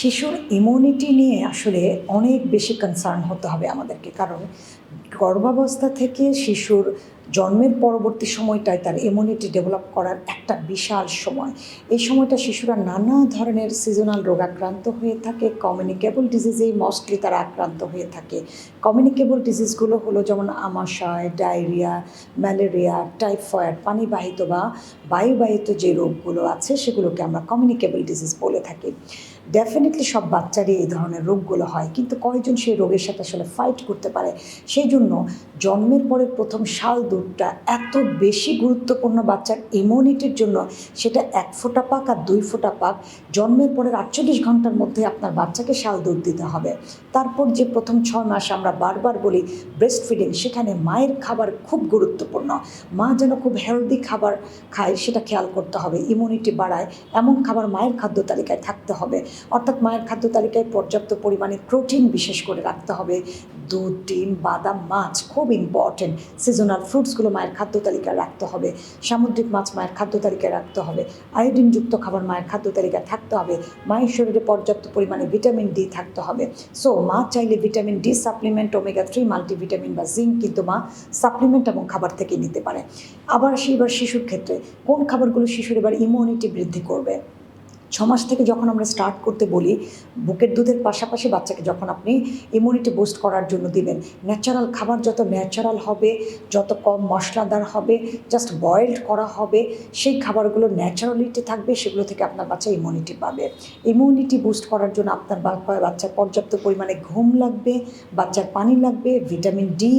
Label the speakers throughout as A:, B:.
A: শিশুর ইমিউনিটি নিয়ে আসলে অনেক বেশি কনসার্ন হতে হবে আমাদেরকে। কারণ গর্ভাবস্থা থেকে শিশুর জন্মের পরবর্তী সময়টায় তার ইমিউনিটি ডেভেলপ করার একটা বিশাল সময়। এই সময়টা শিশুরা নানা ধরনের সিজনাল রোগাক্রান্ত হয়ে থাকে কমিউনিকেবল ডিজিজেই মোস্টলি তারা আক্রান্ত হয়ে থাকে। কমিউনিকেবল ডিজিজগুলো হলো যেমন আমাশয় ডায়রিয়া ম্যালেরিয়া টাইফয়েড পানিবাহিত বা বায়ুবাহিত যে রোগগুলো আছে সেগুলোকে আমরা কমিউনিকেবল ডিজিজ বলে থাকি। ডেফিনেটলি সব বাচ্চারই এই ধরনের রোগগুলো হয়, কিন্তু কয়জন সেই রোগের সাথে আসলে ফাইট করতে পারে সেই জন্য জন্মের পরে প্রথম শাল দুধটা এত বেশি গুরুত্বপূর্ণ বাচ্চার ইমিউনিটির জন্য সেটা এক ফোঁটা পাক আর দুই ফোঁটা পাক। জন্মের পরের আটচল্লিশ ঘণ্টার মধ্যে আপনার বাচ্চাকে শাল দুধ দিতে হবে। তারপর যে প্রথম ছয় মাস আমরা বারবার বলি ব্রেস্ট ফিডিং সেখানে মায়ের খাবার খুব গুরুত্বপূর্ণ। মা যেন খুব হেলদি খাবার খায়, সেটা খেয়াল করতে হবে। ইমিউনিটি বাড়ায়, এমন খাবার মায়ের খাদ্য তালিকায় থাকতে হবে। অর্থাৎ মায়ের খাদ্য তালিকায় পর্যাপ্ত পরিমাণে প্রোটিন বিশেষ করে রাখতে হবে। দুধ, ডিম, বাদাম মাছ খুব ইম্পর্টেন্ট সিজনাল ফ্রুটসগুলো মায়ের খাদ্য তালিকায় রাখতে হবে। সামুদ্রিক মাছ মায়ের খাদ্য তালিকায় রাখতে হবে। আয়োডিনযুক্ত খাবার মায়ের খাদ্য তালিকায় থাকতে হবে। মায়ের শরীরে পর্যাপ্ত পরিমাণে ভিটামিন ডি থাকতে হবে। সো মা চাইলে vitamin D supplement omega three multivitamin বা জিঙ্ক কিন্তু মা সাপ্লিমেন্ট এবং খাবার থেকে নিতে পারে। আবার সেইবার শিশুর ক্ষেত্রে কোন খাবারগুলো শিশুর এবার ইমিউনিটি বৃদ্ধি করবে? ছ মাস থেকে যখন আমরা স্টার্ট করতে বলি, বুকের দুধের পাশাপাশি বাচ্চাকে যখন আপনি ইমিউনিটি বুস্ট করার জন্য দিবেন ন্যাচারাল খাবার যত ন্যাচারাল হবে, যত কম মশলাদার হবে জাস্ট বয়েলড করা হবে, সেই খাবারগুলো ন্যাচারালিটি থাকবে, সেগুলো থেকে আপনার বাচ্চা ইমিউনিটি পাবে। ইমিউনিটি বুস্ট করার জন্য আপনার বাচ্চার পর্যাপ্ত পরিমাণে ঘুম লাগবে, বাচ্চার পানি লাগবে vitamin D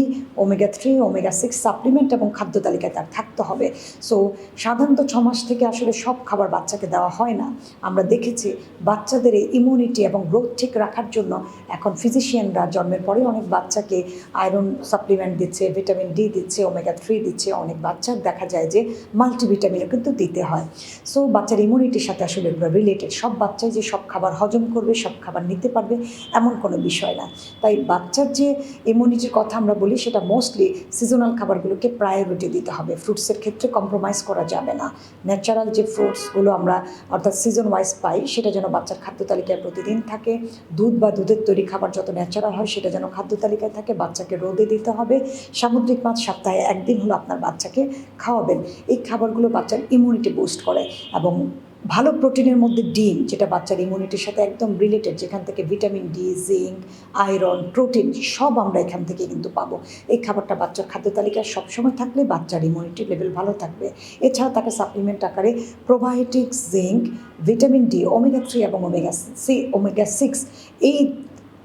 A: omega three omega six supplement এবং খাদ্য তালিকায় তার থাকতে হবে। সো সাধারণত ছ মাস থেকে আসলে সব খাবার বাচ্চাকে দেওয়া হয় না। আমরা দেখেছি বাচ্চাদের এই ইমিউনিটি এবং গ্রোথ ঠিক রাখার জন্য এখন ফিজিশিয়ানরা জন্মের পরে অনেক বাচ্চাকে আয়রন সাপ্লিমেন্ট দিচ্ছে ভিটামিন ডি দিচ্ছে ওমেগা থ্রি দিচ্ছে। অনেক বাচ্চার দেখা যায় যে মাল্টিভিটামিনও কিন্তু দিতে হয়। সো বাচ্চার ইমিউনিটির সাথে আসলে এগুলো রিলেটেড সব বাচ্চাই যে সব খাবার হজম করবে, সব খাবার নিতে পারবে, এমন কোনো বিষয় না। তাই বাচ্চার যে ইমিউনিটির কথা আমরা বলি, সেটা মোস্টলি সিজনাল খাবারগুলোকে প্রায়োরিটি দিতে হবে। ফ্রুটসের ক্ষেত্রে কম্প্রোমাইজ করা যাবে না। ন্যাচারাল যে ফ্রুটসগুলো আমরা, অর্থাৎ সিজন ওয়াইজ পাই, সেটা যেন বাচ্চার খাদ্য তালিকায় প্রতিদিন থাকে। দুধ বা দুধের তৈরি খাবার যত ন্যাচারাল হয়, সেটা যেন খাদ্য তালিকায় থাকে, বাচ্চাকে রোদে দিতে হবে। সামুদ্রিক মাছ সপ্তাহে একদিন হলো আপনার বাচ্চাকে খাওয়াবেন। এই খাবারগুলো বাচ্চার ইমিউনিটি বুস্ট করে এবং ভালো প্রোটিনের মধ্যে ডিম, যেটা বাচ্চার ইমিউনিটির সাথে একদম রিলেটেড যেখান থেকে vitamin D zinc iron protein সব আমরা এখান থেকে কিন্তু পাবো। এই খাবারটা বাচ্চার খাদ্য তালিকায় সবসময় থাকলে বাচ্চার ইমিউনিটি লেভেল ভালো থাকবে। এছাড়া তাকে সাপ্লিমেন্ট আকারে probiotics zinc vitamin D omega three এবং ওমেগা সি ওমেগা সিক্স এই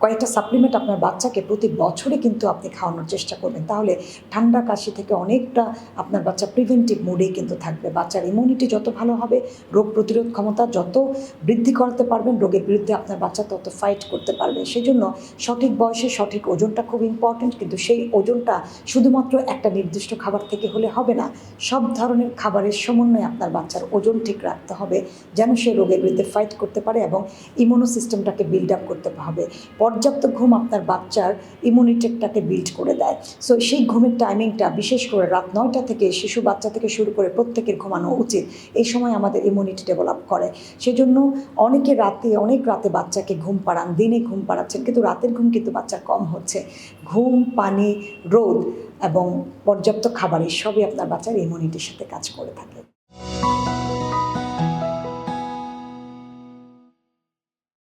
A: কয়েকটা সাপ্লিমেন্ট আপনার বাচ্চাকে প্রতি বছরে কিন্তু আপনি খাওয়ানোর চেষ্টা করবেন। তাহলে ঠান্ডা কাশি থেকে অনেকটা আপনার বাচ্চা প্রিভেন্টিভ মুডেই কিন্তু থাকবে। বাচ্চার ইমিউনিটি যত ভালো হবে, রোগ প্রতিরোধ ক্ষমতা যত বৃদ্ধি করতে পারবেন, রোগের বিরুদ্ধে আপনার বাচ্চা তত ফাইট করতে পারবে। সেই জন্য সঠিক বয়সে সঠিক ওজনটা খুব ইম্পর্টেন্ট কিন্তু সেই ওজনটা শুধুমাত্র একটা নির্দিষ্ট খাবার থেকে হলে হবে না, সব ধরনের খাবারের সমন্বয়ে আপনার বাচ্চার ওজন ঠিক রাখতে হবে, যেন সে রোগের বিরুদ্ধে ফাইট করতে পারে এবং ইমিউনো সিস্টেমটাকে বিল্ড আপ করতে হবে। পর্যাপ্ত ঘুম আপনার বাচ্চার ইমিউনিটিটাকে বিল্ড করে দেয়। সো সেই ঘুমের টাইমিংটা বিশেষ করে রাত নয়টা থেকে শিশু বাচ্চা থেকে শুরু করে প্রত্যেকের ঘুমানো উচিত। এই সময় আমাদের ইমিউনিটি ডেভেলপ করে। সেজন্য অনেকে রাতে, অনেক রাতে বাচ্চাকে ঘুম পাড়ান, দিনে ঘুম পাড়াচ্ছেন, কিন্তু রাতের ঘুম কিন্তু বাচ্চার কম হচ্ছে। ঘুম, পানি, রোদ এবং পর্যাপ্ত খাবার এই সবই আপনার বাচ্চার ইমিউনিটির সাথে কাজ করে থাকে।